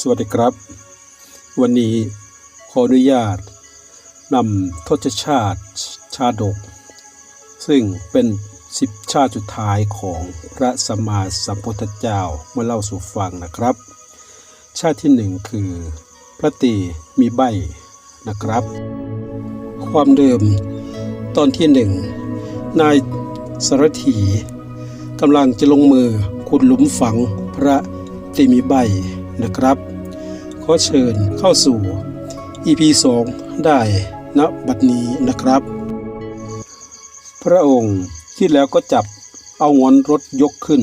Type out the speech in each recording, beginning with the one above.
สวัสดีครับ วันนี้ขออนุญาตนำทศชาติชาดก ซึ่งเป็นสิบชาติสุดท้ายของพระสัมมาสัมพุทธเจ้ามาเล่าสู่ฟังนะครับ ชาติที่หนึ่งคือพระตีมีใบนะครับ ความเดิมตอนที่หนึ่งนายสารถีกำลังจะลงมือขุดหลุมฝังพระตีมีใบนะครับ ขอเชิญเข้าสู่ EP 2 ได้ณบัดนี้นะครับ พระองค์คิดแล้วก็จับเอางอนรถยกขึ้น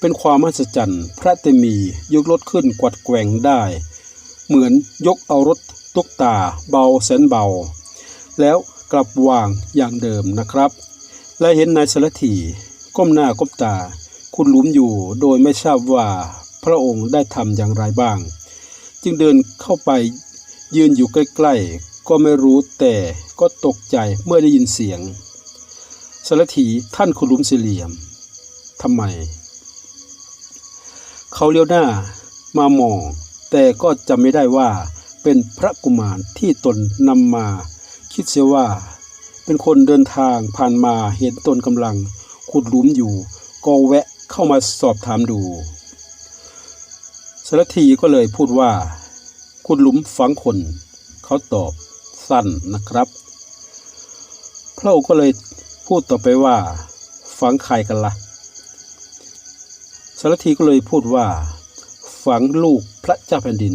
เป็นความมหัศจรรย์พระเตมียกรถขึ้นกวัดแกว่งได้ เหมือนยกเอารถตุกตาเบาแสนเบา แล้วกลับวางอย่างเดิมนะครับ และเห็นนายสารถีก้มหน้าก้มตา คุณหลุมอยู่โดยไม่ทราบว่าพระองค์ได้ทำอย่างไรบ้าง จึงเดินเข้าไปยืนอยู่ใกล้ๆ ก็ไม่รู้แต่ก็ตกใจเมื่อได้ยินเสียงสารถีท่านคุณหลุมสี่เหลี่ยมทำไม เขาเลี้ยวหน้ามามอง แต่ก็จำไม่ได้ว่าเป็นพระกุมารที่ตนนำมา คิดเสียว่า เป็นคนเดินทางผ่านมาเห็นตนกำลังขุดหลุมอยู่ ก็แวะเข้ามาสอบถามดูสารทีก็เลยพูดว่า ขุดหลุมฝังคน เขาตอบสั้นนะครับ พระองค์ก็เลยพูดต่อไปว่า ฝังใครกันละ่ะ สารทีก็เลยพูดว่า ฝังลูกพระเจ้าแผ่นดิน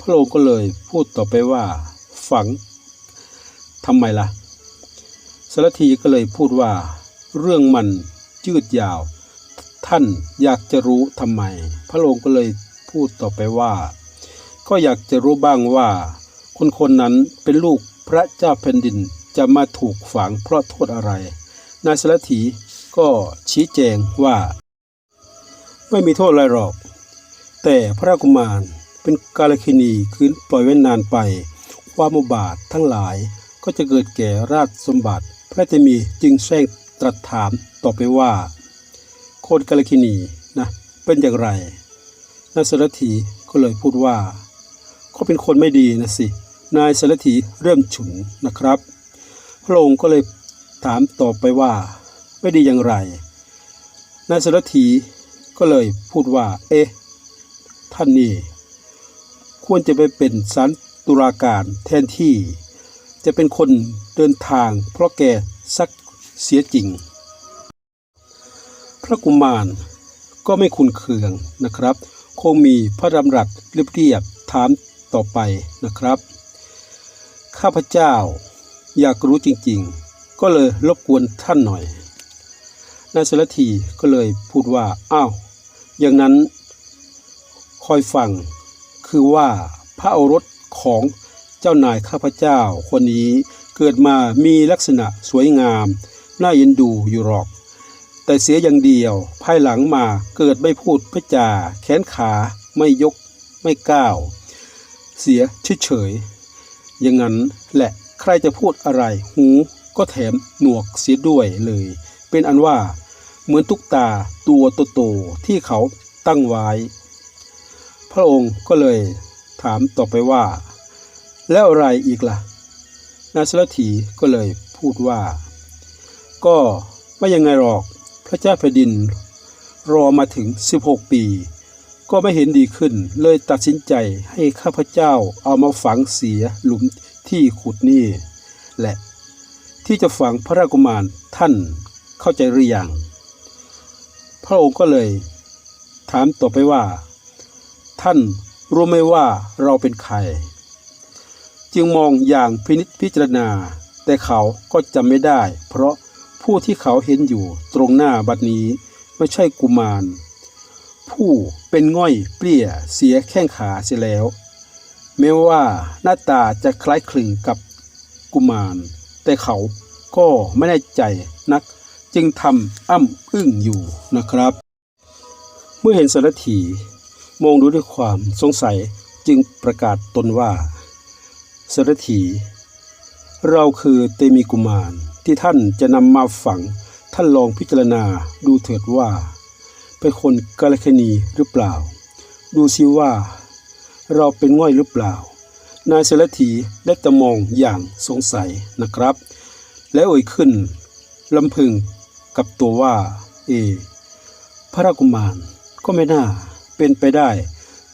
พระองค์ก็เลยพูดต่อไปว่า ฝังทำไมละ่ะ สารทีก็เลยพูดว่า เรื่องมันยืดยาว ท่านอยากจะรู้ทำไม พระองค์ก็เลยพูดต่อไปว่า ก็อยากจะรู้บ้างว่า คนคนนั้นเป็นลูกพระเจ้าแผ่นดินจะมาถูกฝังเพราะโทษอะไร นายสารถีก็ชี้แจงว่า ไม่มีโทษอะไรหรอก แต่พระกุมารเป็นกาลคินีคืนปล่อยไว้นนานไป ความอุบาททั้งหลายก็จะเกิดแก่ราชสมบัติ พระเตมีจึงแซงตรัสถามต่อไปว่า โคนกาลคินีนะเป็นอย่างไรนายสารถีก็เลยพูดว่า เขาเป็นคนไม่ดีนะสิ นายสารถีเริ่มฉุนนะครับ พระองค์ก็เลยถามต่อไปว่า ไม่ดีอย่างไร นายสารถีก็เลยพูดว่า เอ๊ะ ท่านนี่ ควรจะไปเป็นสารตุลาการแทนที่ จะเป็นคนเดินทาง เพราะแกซักเสียจริง พระกุมารก็ไม่คุนเคืองนะครับ คงมีพระดำรัสเรียบๆถาม ต่อไปนะครับ ข้าพเจ้าอยากรู้จริงๆ ก็เลยรบกวนท่านหน่อย นายสารทีก็เลยพูดว่าอ้าวอย่างนั้นคอยฟังคือว่าพระโอรสของเจ้านายข้าพเจ้าคนนี้เกิดมามีลักษณะสวยงาม น่าเย็นดูอยู่หรอก แต่เสียอย่างเดียวภายหลังมาเกิดไม่พูดไม่จา แขนขาไม่ยกไม่ก้าว เสียเฉยๆอย่างนั้นแหละใครจะพูดอะไรหูก็แถมหนวกเสียด้วยเลย เป็นอันว่าเหมือนตุ๊กตาตัวโตๆที่เขาตั้งไว้ พระองค์ก็เลยถามต่อไปว่า แล้วอะไรอีกล่ะ นาสรถีก็เลยพูดว่า ก็ไม่ยังไงหรอกพระเจ้าแผ่นดิน รอมาถึง 16 ปี ก็ไม่เห็นดีขึ้น เลยตัดสินใจให้ข้าพเจ้าเอามาฝังเสียหลุมที่ขุดนี่แหละที่จะฝังพระราชกุมารท่านเข้าใจหรือยังพระองค์ก็เลย ถามต่อไปว่า ท่านรู้ไหมว่าเราเป็นใคร จึงมองอย่างพินิจพิจารณา แต่เขาก็จำไม่ได้ เพราะผู้ที่เขาเห็นอยู่ตรงหน้าบัดนี้ไม่ใช่กุมาร ผู้เป็นง่อยเปรี้ยเสียแข้งขาเสียแล้ว แม้ว่าหน้าตาจะคล้ายคลึงกับกุมาร แต่เขาก็ไม่แน่ใจนักจึงทำอ้ำอึ้งอยู่นะครับ เมื่อเห็นสารถีมองดูด้วยความสงสัยจึงประกาศตนว่าสารถี เราคือเตมีกุมารที่ท่านจะนำมาฝังท่านลองพิจารณาดูเถิดว่า เป็นคนกาลคณีหรือเปล่า ดูซิว่า เราเป็นง่อยหรือเปล่า นายเสรถีได้แต่มองอย่างสงสัยนะครับ และเอ่ยขึ้นลำพึงกับตัวว่า เอ พระรากุมารก็ไม่น่าเป็นไปได้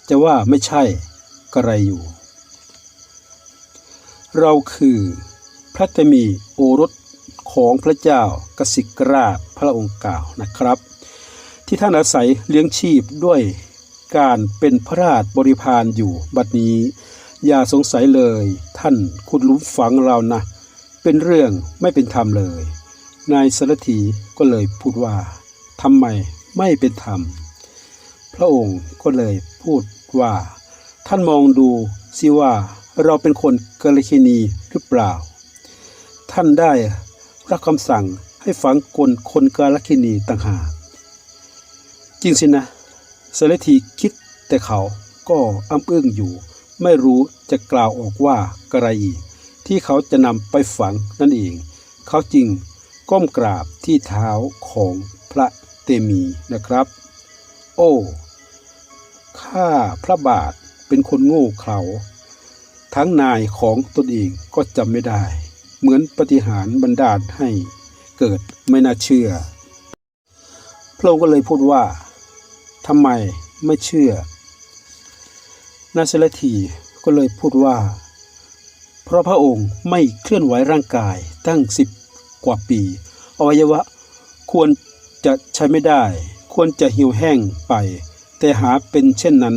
จะว่าไม่ใช่กระไรอยู่ เราคือพระตมีโอรสของพระเจ้ากสิกราชพระองค์กล่าวนะครับ ที่ท่านอาศัยเลี้ยงชีพด้วยการเป็นพระราชบริพารอยู่บัดนี้ อย่าสงสัยเลย ท่านขุดหลุมฝังเรานะ เป็นเรื่องไม่เป็นธรรมเลย นายสรถีก็เลยพูดว่าทำไมไม่เป็นธรรม พระองค์ก็เลยพูดว่า ท่านมองดูสิว่าเราเป็นคนกาลคินีหรือเปล่า ท่านได้รับคำสั่งให้ฝังกลคนกาลคินีต่างหาก จริงสินะเสรถีคิดแต่เขาก็อ้ำอึ้งอยู่ ไม่รู้จะกล่าวออกว่ากระไรอีกที่เขาจะนำไปฝังนั่นเอง เขาจึงก้มกราบที่เท้าของพระเตมีนะครับ โอ้ ข้าพระบาทเป็นคนโง่เขลาทั้งนายของตนเองก็จำไม่ได้ เหมือนปฏิหารบันดาลให้เกิดไม่น่าเชื่อ พระองค์ก็เลยพูดว่า ทำไมไม่เชื่อ นาเลทีก็เลยพูดว่า เพราะพระองค์ไม่เคลื่อนไหวร่างกายตั้งสิบกว่าปี อวัยวะควรจะใช้ไม่ได้ ควรจะหี่ยวแห้งไป แต่หาเป็นเช่นนั้น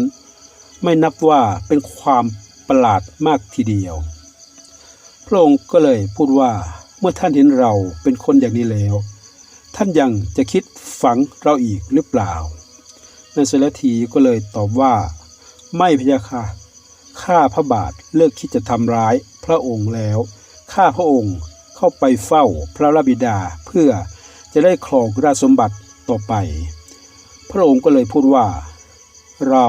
ไม่นับว่าเป็นความประหลาดมากทีเดียว พระองค์ก็เลยพูดว่าเมื่อท่านเห็นเราเป็นคนอย่างนี้แล้ว ท่านยังจะคิดฝังเราอีกหรือเปล่า นายเสรทีก็เลยตอบว่า ไม่พะยะค่ะ ข้าพระบาทเลิกคิดจะทำร้ายพระองค์แล้ว ข้าพระองค์เข้าไปเฝ้าพระราบิดาเพื่อจะได้ครองราชสมบัติต่อไป พระองค์ก็เลยพูดว่า เรา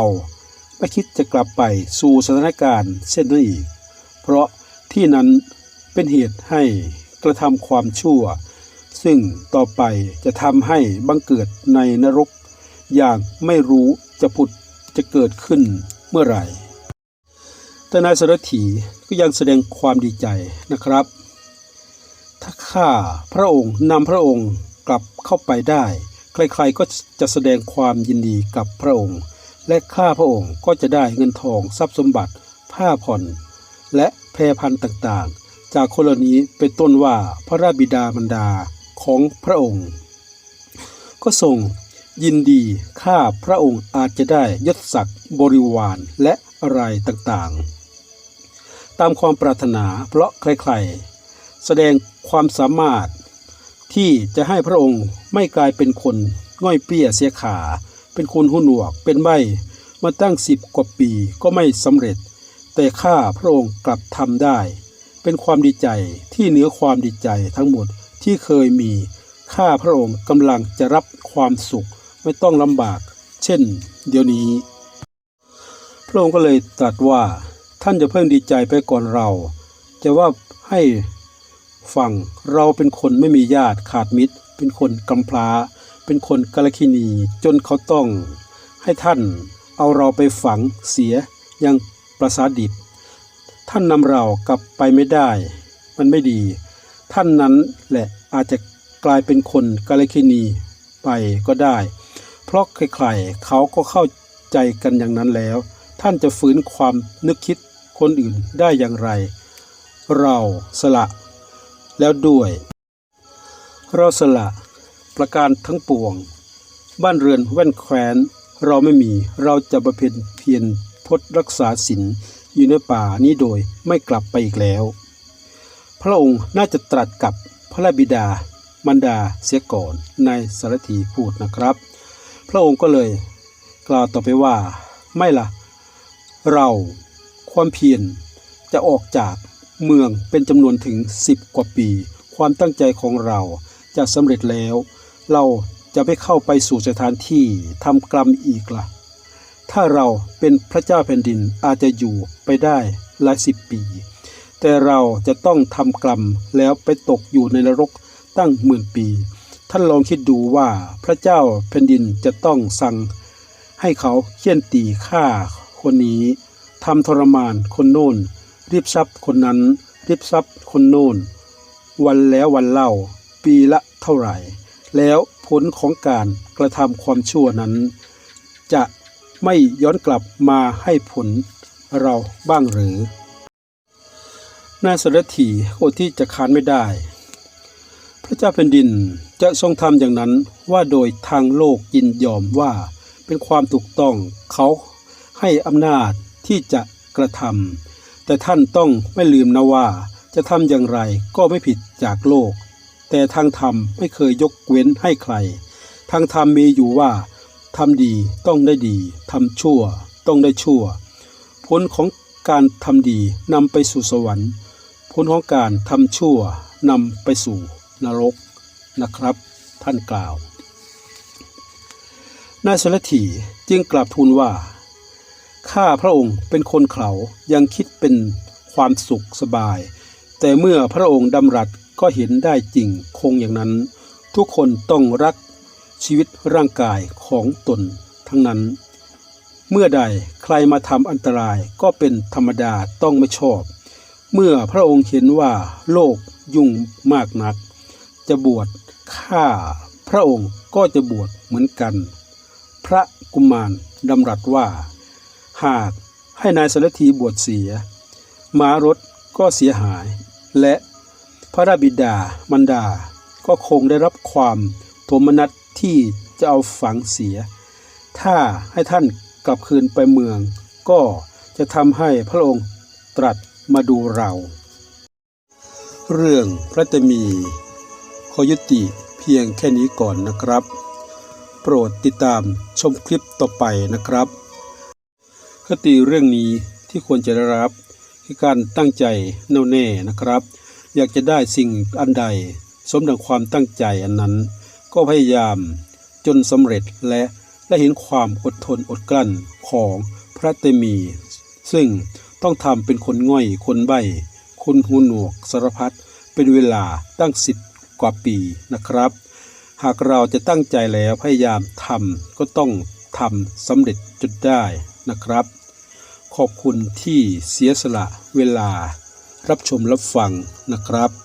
ไม่คิดจะกลับไปสู่สถานการณ์เช่นนั้นอีก เพราะที่นั้นเป็นเหตุให้กระทำความชั่ว ซึ่งต่อไปจะทำให้บังเกิดในนรก อย่างไม่รู้จะผุดจะเกิดขึ้นเมื่อไหร่ แต่นายสรถีก็ยังแสดงความดีใจนะครับ ถ้าข้าพระองค์นำพระองค์กลับเข้าไปได้ ใครๆก็จะแสดงความยินดีกับพระองค์ และข้าพระองค์ก็จะได้เงินทองทรัพย์สมบัติ ผ้าผ่อน และแพรพันต่างๆ จากคนเหล่านี้เป็นต้นว่าพระราบิดาบรรดาของพระองค์ ก็ทรง ยินดีข้าพระองค์อาจจะได้ยศศักดิ์บริวารและอะไรต่างๆ ตามความปรารถนาเพราะใครๆ แสดงความสามารถที่จะให้พระองค์ไม่กลายเป็นคนง่อยเปี้ยเสียขา เป็นคนหูหนวกเป็นใบมาตั้งสิบกว่าปีก็ไม่สำเร็จ แต่ข้าพระองค์กลับทำได้ เป็นความดีใจที่เหนือความดีใจทั้งหมดที่เคยมีข้าพระองค์กำลังจะรับความสุข ไม่ต้องลำบาก เช่น เดี๋ยวนี้ พระองค์ก็เลยตรัสว่าท่านจะเพิ่งดีใจไปก่อนเรา จะว่าให้ฟังเราเป็นคนไม่มีญาติขาดมิตร เป็นคนกำพร้า เป็นคนกาลคินีจนเขาต้อง ให้ท่านเอาเราไปฝังเสียยังปราสาดิบ ท่านนำเรากลับไปไม่ได้ มันไม่ดี ท่านนั้นแหละอาจจะกลายเป็นคนกาลคินีไปก็ได้ เพราะใครๆเขาก็เข้าใจกันอย่างนั้นแล้ว ท่านจะฝืนความนึกคิดคนอื่นได้อย่างไร เราสละแล้วด้วย เราสละประการทั้งปวง บ้านเรือนแว่นแคว้น เราไม่มีเราจะประเพณเพียรพจรักษาศีลอยู่ในป่านี้โดยไม่กลับไปอีกแล้ว พระองค์น่าจะตรัสกับพระบิดามันดาเสียก่อนในสารถีพูดนะครับ ระองค์ก็เลย กล่าวต่อไปว่า ไม่ละ่ะ เราความเพียรจะออกจากเมืองเป็นจำนวนถึงสิบกว่าปี ความตั้งใจของเราจะสำเร็จแล้ว เราจะไม่เข้าไปสู่สถานที่ทำกรรมอีกละ่ะ ถ้าเราเป็นพระเจ้าแผ่นดินอาจจะอยู่ไปได้หลายสิบปี แต่เราจะต้องทำกรรมแล้วไปตกอยู่ในนรกตั้งหมื่นปี ท่านลองคิดดูว่าพระเจ้าแผ่นดินจะต้องสั่งให้เขาเคี่ยนตีฆ่าคนนี้ทำทรมานคนโน้น รีบทรัพย์คนนั้น รีบทรัพย์คนโน้น วันแล้ววันเล่า ปีละเท่าไหร่ แล้วผลของการกระทำความชั่วนั้น จะไม่ย้อนกลับมาให้ผลเราบ้างหรือ นายสรถีโอที่จะค้านไม่ได้ พระเจ้าแผ่นดินจะทรงทำอย่างนั้นว่าโดยทางโลกยินยอมว่าเป็นความถูกต้องเขาให้อำนาจที่จะกระทำแต่ท่านต้องไม่ลืมนะว่าจะทำอย่างไรก็ไม่ผิดจากโลก แต่ทางธรรมไม่เคยยกเว้นให้ใคร ทางธรรมมีอยู่ว่าทำดีต้องได้ดีทำชั่วต้องได้ชั่ว ผลของการทำดีนำไปสู่สวรรค์ ผลของการทำชั่วนำไปสู่ นรกนะครับ ท่านกล่าว นายสรถีจึงกราบทูลว่า ข้าพระองค์เป็นคนเขายังคิดเป็นความสุขสบาย แต่เมื่อพระองค์ดำรัสก็เห็นได้จริงคงอย่างนั้น ทุกคนต้องรักชีวิตร่างกายของตนทั้งนั้น เมื่อใดใครมาทำอันตรายก็เป็นธรรมดาต้องไม่ชอบ เมื่อพระองค์เห็นว่าโลกยุ่งมากนัก จะบวชข้าพระองค์ก็จะบวชเหมือนกัน พระกุมารดำรัสว่า หากให้นายสารถีบวชเสีย ม้ารถก็เสียหาย และพระราบิดามันดา ก็คงได้รับความโทมนัสที่จะเอาฝังเสีย ถ้าให้ท่านกลับคืนไปเมือง ก็จะทำให้พระองค์ตรัสมาดูเรา เรื่องพระตมี ขอยุติเพียงแค่นี้ก่อนนะครับ โปรดติดตามชมคลิปต่อไปนะครับ คติเรื่องนี้ที่ควรจะได้รับคือการตั้งใจแน่วแน่นะครับ อยากจะได้สิ่งอันใด สมดังความตั้งใจอันนั้น ก็พยายามจนสำเร็จและได้เห็นความอดทนอดกลั้นของพระเตมี ซึ่งต้องทำเป็นคนง่อยคนใบ้คนหูหนวกสารพัดเป็นเวลาตั้งสิบ ว่าปีนะครับ หากเราจะตั้งใจแล้วพยายามทำก็ต้องทำสำเร็จจนได้นะครับ ขอบคุณที่เสียสละเวลารับชมรับฟังนะครับ